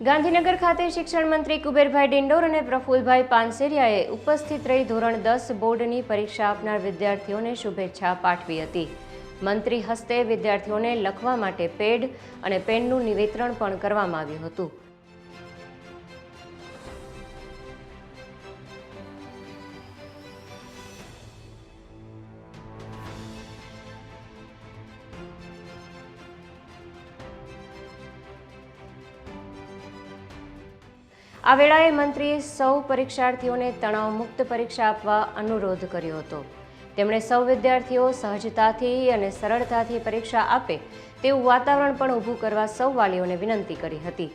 ગાંધીનગર ખાતે શિક્ષણ મંત્રી કુબેરભાઈ ડિંડોર અને પ્રફુલભાઈ પાનસેરિયાએ ઉપસ્થિત રહી ધોરણ દસ બોર્ડની પરીક્ષા આપનાર વિદ્યાર્થીઓને શુભેચ્છા પાઠવી હતી. મંત્રી હસ્તે વિદ્યાર્થીઓને લખવા માટે પેડ અને પેનનું નિવેતરણ પણ કરવામાં આવ્યું હતું. આ વેળાએ મંત્રીએ સૌ પરીક્ષાર્થીઓને તણાવમુક્ત પરીક્ષા આપવા અનુરોધ કર્યો હતો. તેમણે સૌ વિદ્યાર્થીઓ સહજતાથી અને સરળતાથી પરીક્ષા આપે તેવું વાતાવરણ પણ ઊભું કરવા સૌ વાલીઓને વિનંતી કરી હતી.